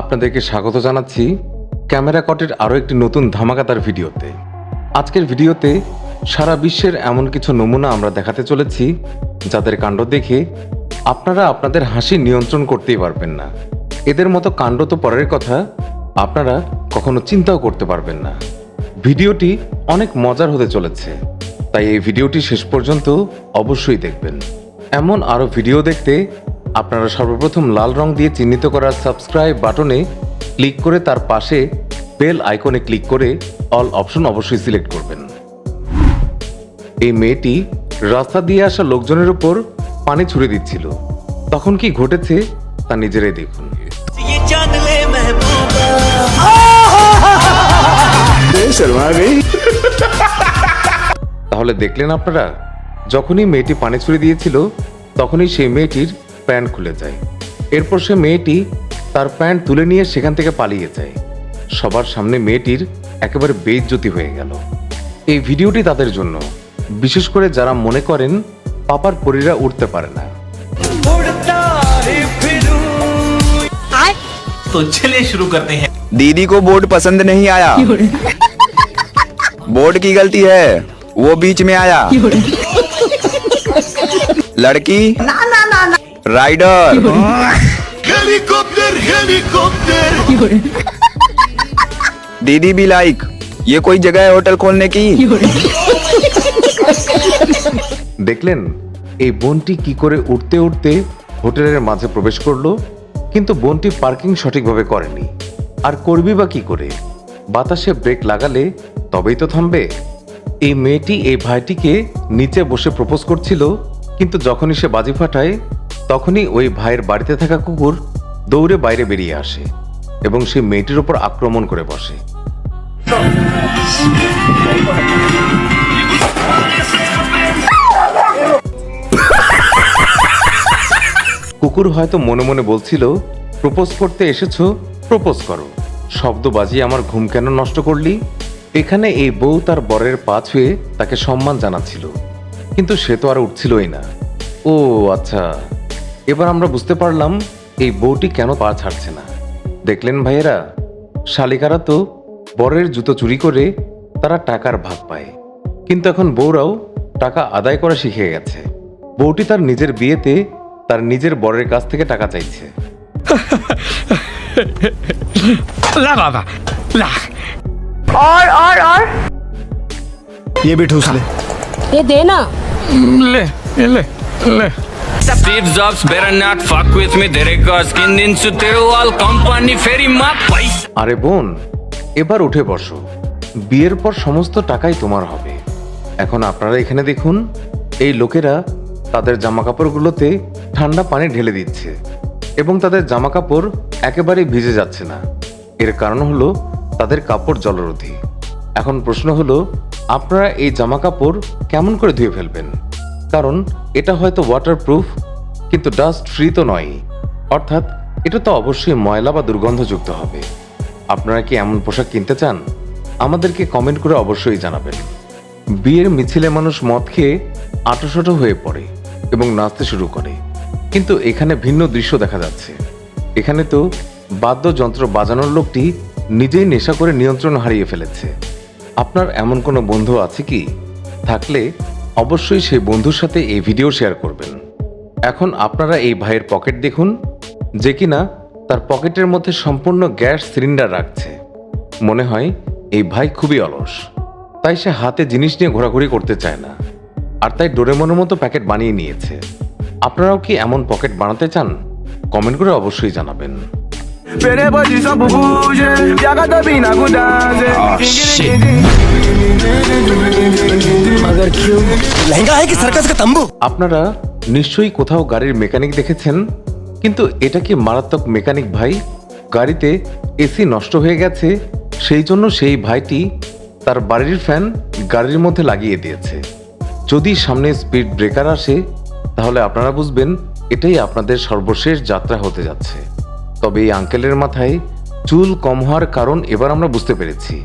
আপনাদেরকে স্বাগত জানাচ্ছি ক্যামেরা কটের আরও একটি নতুন ধামাকাতার ভিডিওতে। আজকের ভিডিওতে সারা বিশ্বের এমন কিছু নমুনা আমরা দেখাতে চলেছি, যাদের কাণ্ড দেখে আপনারা আপনাদের হাসি নিয়ন্ত্রণ করতেই পারবেন না। এদের মতো কাণ্ড তো পরের কথা, আপনারা কখনো চিন্তাও করতে পারবেন না। ভিডিওটি অনেক মজার হতে চলেছে, তাই এই ভিডিওটি শেষ পর্যন্ত অবশ্যই দেখবেন। এমন আরও ভিডিও দেখতে আপনারা সর্বপ্রথম লাল রং দিয়ে চিহ্নিত করা সাবস্ক্রাইব বাটনে ক্লিক করে তার পাশে বেল আইকনে ক্লিক করে অল অপশন অবশ্যই সিলেক্ট করবেন। এই মেয়েটি রাস্তা দিয়ে আসা লোকজনের উপর পানি ছুড়ে দিচ্ছিল। তখন কি ঘটেছে তা নিজেরাই দেখুন। তাহলে দেখলেন আপনারা যখনই মেয়েটি পানি ছুড়ে দিয়েছিল তখনই সেই মেয়েটির প্যান্ট খুলে যায় এরপর সে মেয়েটি তার প্যান্ট তুলে নিয়ে সেখান থেকে পালিয়ে যায় সবার সামনে মেয়েটির একেবারে বেইজ্জতি হয়ে গেল এই ভিডিওটি তাদের জন্য বিশেষ করে যারা মনে করেন পাপার পরীরা উঠতে পারে না उड़ता ही फिरूं तो चलिए शुरू करते हैं दीदी को बोर्ड पसंद नहीं आया बोर्ड की गलती है वो बीच में आया लड़की राइडर हेलीकॉप्टर हेलीकॉप्टर दीदी भी लाइक ये कोई जगह है होटल खोलने की দেখলেন এই বোনটি কি করে উঠতে উঠতে হোটেলের মাঝে প্রবেশ করলো কিন্তু বোনটি পার্কিং সঠিকভাবে করেনি আর করবি বা কি করে বাতাসে ব্রেক লাগালে তবেই তো থামবে এই মেয়েটি এই ভাইটিকে নিচে বসে প্রপোজ করছিল কিন্তু যখনই সে বাজি ফাটায় তখনই ওই ভাইয়ের বাড়িতে থাকা কুকুর দৌড়ে বাইরে বেরিয়ে আসে এবং সে মেয়েটির ওপর আক্রমণ করে বসে। কুকুর হয়তো মনে মনে বলছিল, প্রপোজ করতে এসেছ, প্রপোজ করো। শব্দ বাজিয়ে আমার ঘুম কেন নষ্ট করলি? এখানে এই বউ তার বরের পা ছুঁয়ে তাকে সম্মান জানাচ্ছিল। কিন্তু সে তো আর উঠছিলই না। ও আচ্ছা। এবার আমরা বুঝতে পারলাম এই বউটি কেন পা ছাড়ছে না দেখলেন ভাইয়েরা শালিকারা তো বরের জুতো চুরি করে তারা টাকার ভাগ পায় কিন্তু এখন বউরাও টাকা আদায় করা শিখে গেছে বউটি তার নিজের বিয়েতে তার নিজের বরের কাছ থেকে টাকা চাইছে ला बाबा ला और और और ये भी ठूस ले ये देना ले ले ले ಸ್ಟೀವ್ ಜಾಬ್ಸ್ ಬೇರೆ ನಾಟ್ ಫಕ್ ವಿತ್ ಮಿ ದೆರೆ ಗಾಸ್ ಕಿಂದಿನ್ಸುತ್ತಿರುವ ಆಲ್ ಕಂಪನಿ ಫೆರಿ ಮಾ ಪೈ আরে বোন, এবার উঠে বসো। বিয়ের পর সমস্ত টাকাই তোমার হবে। এখন আপনারা এখানে দেখুন, এই লোকেরা তাদের জামা কাপড়গুলোতে ঠান্ডা পানি ঢেলে দিচ্ছে এবং তাদের জামা কাপড় একেবারে ভিজে যাচ্ছে না। এর কারণ হলো তাদের কাপড় জলরোধী। এখন প্রশ্ন হলো, আপনারা এই জামা কাপড় কেমন করে ধুয়ে ফেলবেন? কারণ এটা হয়তো ওয়াটারপ্রুফ কিন্তু ডাস্ট ফ্রি তো নয় অর্থাৎ এটা তো অবশ্যই ময়লা বা দুর্গন্ধযুক্ত হবে। আপনারা কি এমন পোশাক কিনতে চান? আমাদেরকে কমেন্ট করে অবশ্যই জানাবেন। বিয়ের মিছিলে মানুষ মদ খেয়ে আটোশটো হয়ে পড়ে এবং নাচতে শুরু করে। কিন্তু এখানে ভিন্ন দৃশ্য দেখা যাচ্ছে। এখানে তো বাদ্যযন্ত্র বাজানোর লোকটি নিজেই নেশা করে নিয়ন্ত্রণ হারিয়ে ফেলেছে। আপনার এমন কোনো বন্ধু আছে কি? থাকলে অবশ্যই সেই বন্ধুর সাথে এই ভিডিও শেয়ার করবেন। এখন আপনারা এই ভাইয়ের পকেট দেখুন যে কিনা তার পকেটের মধ্যে সম্পূর্ণ গ্যাস সিলিন্ডার রাখছে। মনে হয় এই ভাই খুবই অলস। তাই সে হাতে জিনিস নিয়ে ঘোরাঘুরি করতে চায় না। আর তাই ডোরেমনের মতো প্যাকেট বানিয়ে নিয়েছে। আপনারাও কি এমন পকেট বানাতে চান? কমেন্ট করে অবশ্যই জানাবেন। position pour bouger, y'a qu'à taper na good dance. Lehenga है कि सर्कस का तंबू আপনারা নিশ্চয়ই কোথাও গাড়ির মেকানিক দেখেছেন কিন্তু এটা কি মারাত্মক মেকানিক ভাই গাড়িতে এসি নষ্ট হয়ে গেছে সেই জন্য সেই ভাইটি তার বাড়ির ফ্যান গাড়ির মধ্যে লাগিয়ে দিয়েছে যদি সামনে স্পিড ব্রেকার আসে তাহলে আপনারা বুঝবেন এটাই আপনাদের সর্বশেষ যাত্রা হতে যাচ্ছে তবে এই আঙ্কেলের মাথায় চুল কম হওয়ার কারণ এবার আমরা বুঝতে পেরেছি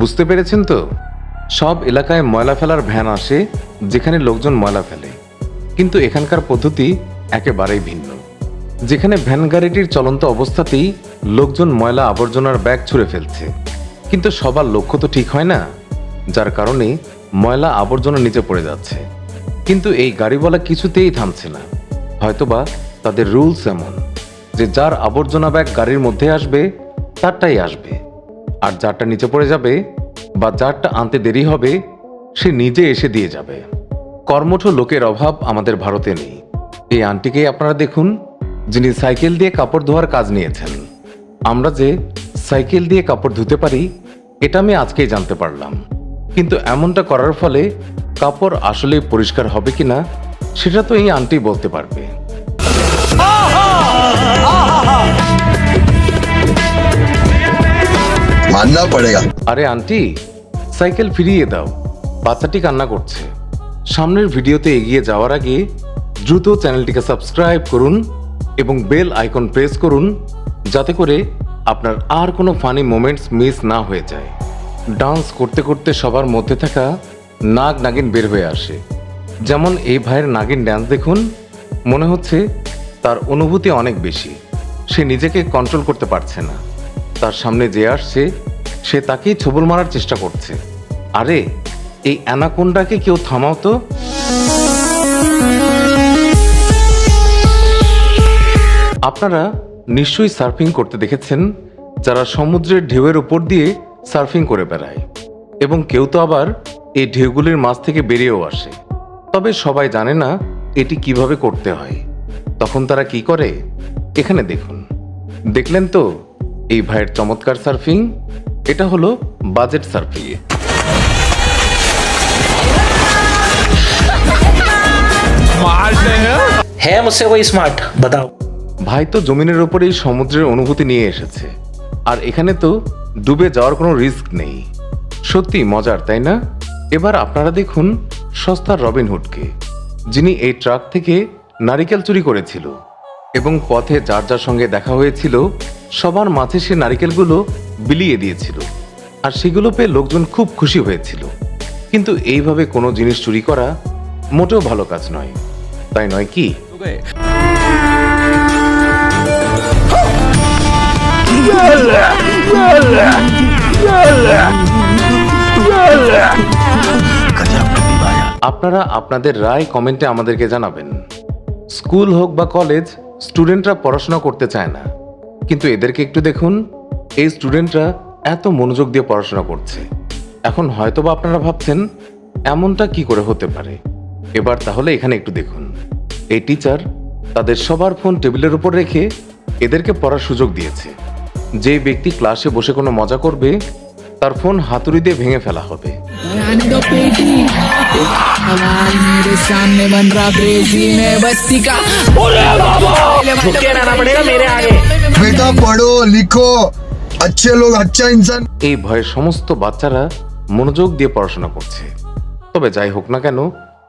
বুঝতে পেরেছেন তো সব এলাকায় ময়লা ফেলার ভ্যান আসে, যেখানে লোকজন ময়লা ফেলে। কিন্তু এখানকার পদ্ধতি একেবারেই ভিন্ন। যেখানে ভ্যান গাড়িটির চলন্ত অবস্থাতেই লোকজন ময়লা আবর্জনার ব্যাগ ছুঁড়ে ফেলছে। কিন্তু সবার লক্ষ্য তো ঠিক হয় না, যার কারণে ময়লা আবর্জনা নিচে পড়ে যাচ্ছে। কিন্তু এই গাড়িওয়ালা কিছুতেই থামছে না। হয়তোবা তাদের রুলস এমন, যে যার আবর্জনা ব্যাগ গাড়ির মধ্যে আসবে, তারটাই আসবে। আর যারটা নিচে পড়ে যাবে বা যারটা আনতে দেরি হবে, সে নিজে এসে দিয়ে যাবে। কর্মঠ লোকের অভাব আমাদের ভারতে নেই। এই আন্টিকেই আপনারা দেখুন, যিনি সাইকেল দিয়ে কাপড় ধোয়ার কাজ নিয়েছেন। আমরা যে সাইকেল দিয়ে কাপড় ধুতে পারি, এটা আমি আজকেই জানতে পারলাম। কিন্তু এমনটা করার ফলে কাপড় আসলে পরিষ্কার হবে কিনা, সেটা তো এই আন্টি বলতে পারবে। মাননা পড়েগা আরে আন্টি, সাইকেল ফিরিয়ে দাও। বাচ্চাটি কান্না করছে। সামনের ভিডিওতে এগিয়ে যাওয়ার আগে দ্রুত চ্যানেলটিকে সাবস্ক্রাইব করুন এবং বেল আইকন প্রেস করুন, যাতে করে আপনার আর কোনো ফানি মোমেন্টস মিস না হয়ে যায়। ডান্স করতে করতে সবার মধ্যে থাকা নাগ নাগিন বের হয়ে আসে। যেমন এই ভাইয়ের নাগিন ড্যান্স দেখুন, মনে হচ্ছে তার অনুভূতি অনেক বেশি। সে নিজেকে কন্ট্রোল করতে পারছে না। তার সামনে যে আসছে সে তাকেই ছবল মারার চেষ্টা করছে। আরে, এই অ্যানাকোন্ডাকে কেউ থামাও তো। আপনারা নিশ্চয়ই সার্ফিং করতে দেখেছেন, যারা সমুদ্রের ঢেউয়ের উপর দিয়ে সার্ফিং করে বেড়ায়। এবং কেউ তো আবার এই ঢেউগুলির মাছ থেকে বেরিয়েও আসে। তবে সবাই জানে না এটি কীভাবে করতে হয়। তখন তারা কি করে? এখানে দেখুন। দেখলেন তো এই ভাইয়ের চমৎকার সার্ফিং? এটা হলো বাজেট সার্ভে ভাই তো জমিনের ওপরেই সমুদ্রের অনুভূতি নিয়ে এসেছে। আর এখানে তো ডুবে যাওয়ার কোনো রিস্ক নেই। সত্যি মজার তাই না? এবার আপনারা দেখুন সস্তার রবিনহুডকে যিনি এই ট্রাক থেকে নারিকেল চুরি করেছিল। এবং পথে যার যার সঙ্গে দেখা হয়েছিল, সবার মাঝে সে নারিকেলগুলো বিলিয়ে দিয়েছিল। আর সেগুলো পেয়ে লোকজন খুব খুশি হয়েছিল। কিন্তু এইভাবে কোনো জিনিস চুরি করা মোটেও ভালো কাজ নয়। তাই নয় কি? আপনারা আপনাদের রায় কমেন্টে আমাদেরকে জানাবেন। স্কুল হোক বা কলেজ স্টুডেন্টরা পড়াশোনা করতে চায় না। কিন্তু এদেরকে একটু দেখুন, এই স্টুডেন্টরা এত মনোযোগ দিয়ে পড়াশোনা করছে। এখন হয়তোবা আপনারা ভাবছেন, এমনটা কি করে হতে পারে? এবার তাহলে এখানে একটু দেখুন। এই টিচার তাদের সবার ফোন টেবিলের উপর রেখে এদেরকে পড়ার সুযোগ দিয়েছে। যে ব্যক্তি ক্লাসে বসে কোনো মজা করবে তার ফোন হাতুড়ি দিয়ে ভেঙে ফেলা হবে। লিখো আচ্ছা ইনসান এই ভয়ে সমস্ত বাচ্চারা মনোযোগ দিয়ে পড়াশোনা করছে। তবে যাই হোক না কেন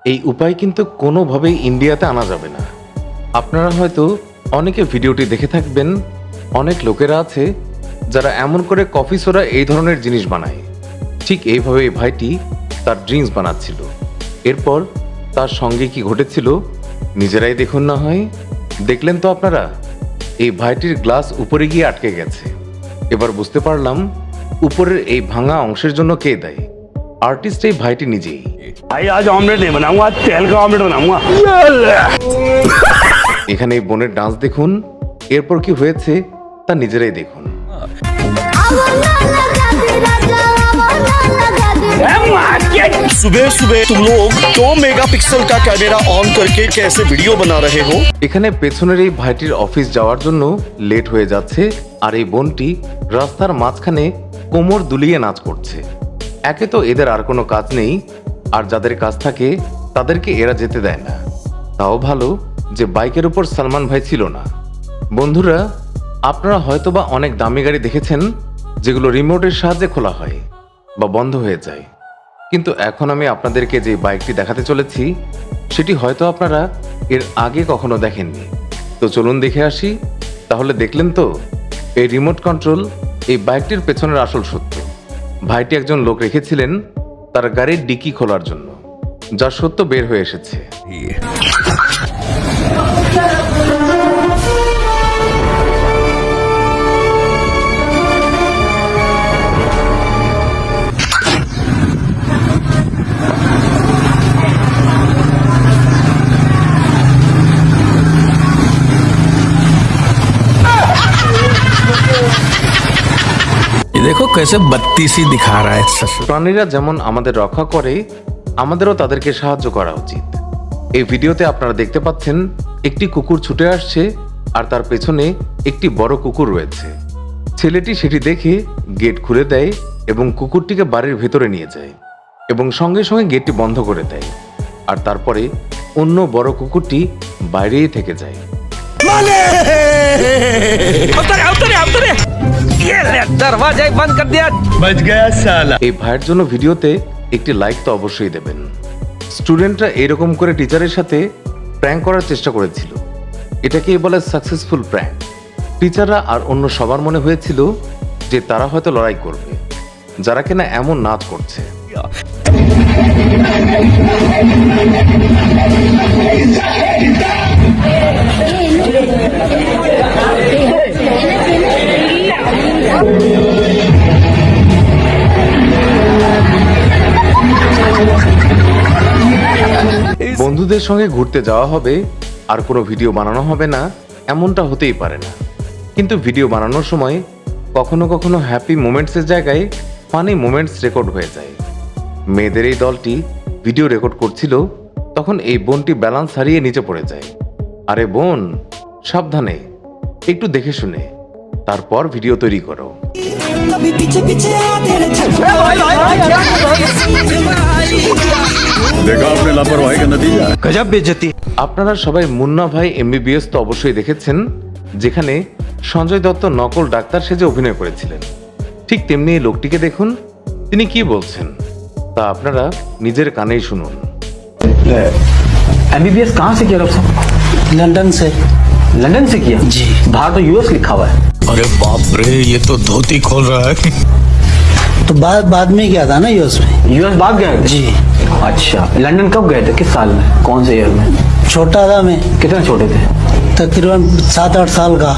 এই উপায় কিন্তু কোনোভাবেই ইন্ডিয়াতে আনা যাবে না। আপনারা হয়তো অনেকে ভিডিওটি দেখে থাকবেন অনেক লোকেরা আছে যারা এমন করে কফি সোডা এই ধরনের জিনিস বানায়। ঠিক এইভাবে এই ভাইটি তার ড্রিঙ্কস বানাচ্ছিল। এরপর তার সঙ্গে কি ঘটেছিল নিজেরাই দেখুন না হয়। দেখলেন তো আপনারা এই ভাইটির গ্লাস উপরে গিয়ে আটকে গেছে। এবার বুঝতে পারলাম উপরের এই ভাঙা অংশের জন্য কে দেয়। আর্টিস্ট এই ভাইটি নিজেই। আজ আজ এখানে এই বোনের ডান্স দেখুন এরপর কি হয়েছে তা নিজেরাই দেখুন। सुबह सुबह तुम लोग दो मेगापिक्सल का कैमरा ऑन करके कैसे वीडियो बना रहे हो এখানে পেছনের এই ভাইটির অফিস যাওয়ার জন্য লেট হয়ে যাচ্ছে আর এই বোনটি রাস্তার মাঝখানে কোমর দুলিয়ে নাচ করছে একে তো এদের আর কোনো কাজ নেই আর যাদের কাজ থাকে তাদেরকে এরা যেতে দেয় না তাও ভালো যে বাইকের উপর সালমান ভাই ছিল না বন্ধুরা আপনারা হয়তোবা অনেক দামি গাড়ি দেখেছেন যেগুলো রিমোটের সাহায্যে খোলা হয় বা বন্ধ হয়ে যায়। কিন্তু এখন আমি আপনাদেরকে যে বাইকটি দেখাতে চলেছি, সেটি হয়তো আপনারা এর আগে কখনো দেখেননি। তো চলুন দেখে আসি। তাহলে দেখলেন তো, এই রিমোট কন্ট্রোল এই বাইকটির পেছনের আসল সত্য। ভাইটি একজন লোক রেখেছিলেন তার গাড়ির ডিকি খোলার জন্য, যার সত্য বের হয়ে এসেছে। দেখো কেসে বত্তিসি দিখা রা হ্যায় প্রাণীরা যেমন আমাদের রক্ষা করে আমাদেরও তাদেরকে সাহায্য করা উচিত। এই ভিডিওতে আপনারা দেখতে পাচ্ছেন একটি কুকুর ছুটে আসছে আর তার পেছনে একটি বড় কুকুর রয়েছে। ছেলেটি সেটি দেখে গেট খুলে দেয় এবং কুকুরটিকে বাড়ির ভেতরে নিয়ে যায় এবং সঙ্গে সঙ্গে গেটটি বন্ধ করে দেয়। আর তারপরে অন্য বড় কুকুরটি বাইরেই থেকে যায়। দরওয়াজাই বন্ধ কর দিয়া বচ গয়া সালা এই ভাইয়ের জন্য ভিডিওতে একটি লাইক তো অবশ্যই দেবেন স্টুডেন্টরা এরকম করে টিচারের সাথে প্র্যাঙ্ক করার চেষ্টা করেছিল এটাকেই বলে সাকসেসফুল প্র্যাঙ্ক টিচাররা আর অন্য সবার মনে হয়েছিল যে তারা হয়তো লড়াই করবে যারা কিনা এমন নাচ করছে বন্ধুদের সঙ্গে ঘুরতে যাওয়া হবে, আর কোনো ভিডিও বানানো হবে না, এমনটা হতেই পারে না। কিন্তু ভিডিও বানানোর সময় কখনো কখনো হ্যাপি মোমেন্টসের জায়গায় ফানি মোমেন্টস রেকর্ড হয়ে যায়। মেয়েদের এই দলটি ভিডিও রেকর্ড করছিল, তখন এই বোনটি ব্যালান্স হারিয়ে নিচে পড়ে যায়। আরে বোন, সাবধানে, একটু দেখে শুনে। তারপর ভিডিও তৈরি করো देखा आपने लापरवाही का नतीजा गजब बेइज्जती আপনারা সবাই মুন্না ভাই এমবিবিএস তো অবশ্যই দেখেছেন যেখানে সঞ্জয় দত্ত নকল ডাক্তার সেজে অভিনয় করেছিলেন ঠিক তেমনি এই লোকটিকে দেখুন তিনি কি বলছেন তা আপনারা নিজের কানেই শুনুন एमबीबीएस कहाँ से किया डॉक्टर साहब लंदन से लंदन से किया जी बाहर तो यूएस लिखा हुआ है अरे बाप रे ये तो धोती खोल रहा है। तो बाद बाद में गया था ना यूएस में? यूएस भाग गए थे? जी। अच्छा लंदन कब गए थे? किस साल में? कौन से ईयर में? छोटा था मैं। कितने छोटे थे? तकरीबन सात आठ साल का।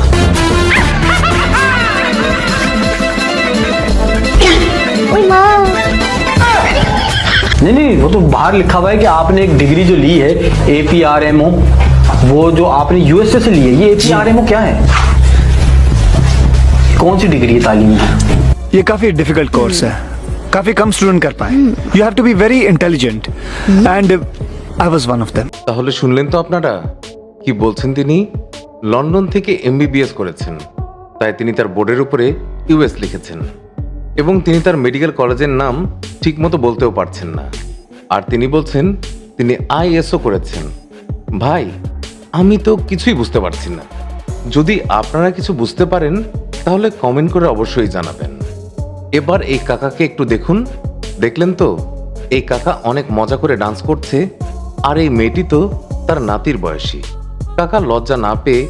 नहीं नहीं वो तो बाहर लिखा हुआ है कि आपने एक डिग्री जो ली है A P R M O वो जो आपने यूएसए से ली है ये A P R M O क्या है? कौन सी डिग्री है तालीम में ये काफी डिफिकल्ट कोर्स है काफी कम स्टूडेंट कर पाए you have to be very intelligent and I was one of them তাহলে শুনলেন তো আপনারা কি বলছেন তিনি লন্ডন থেকে এমবিবিএস করেছেন তাই তিনি তার বোর্ডের উপরে ইউএস লিখেছেন এবং তিনি তার মেডিকেল কলেজের নাম ঠিকমতো বলতেও পারছেন না আর তিনি বলছেন তিনি আইএসও করেছেন ভাই আমি তো কিছুই বুঝতে পারছি না যদি আপনারা কিছু বুঝতে পারেন তাহলে কমেন্ট করে অবশ্যই জানাবেন। এবার এই কাকাকে একটু দেখুন। দেখলেন তো? এই কাকা অনেক মজা করে ডান্স করছে, আর এই মেয়েটি তো তার নাতির বয়সী। কাকা লজ্জা না পেয়ে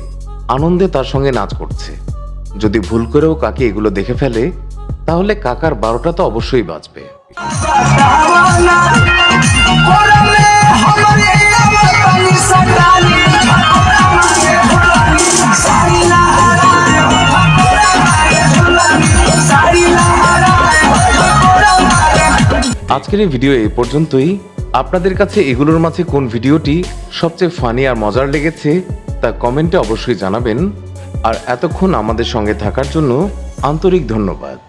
আনন্দে তার সঙ্গে নাচ করছে। যদি ভুল করেও কাকে এগুলো দেখে ফেলে, তাহলে কাকার বারোটা তো অবশ্যই বাজবে। আজকের এই ভিডিও এই পর্যন্তই। আপনাদের কাছে এগুলোর মাঝে কোন ভিডিওটি সবচেয়ে ফানি আর মজার লেগেছে তা কমেন্টে অবশ্যই জানাবেন। আর এতক্ষণ আমাদের সঙ্গে থাকার জন্য আন্তরিক ধন্যবাদ।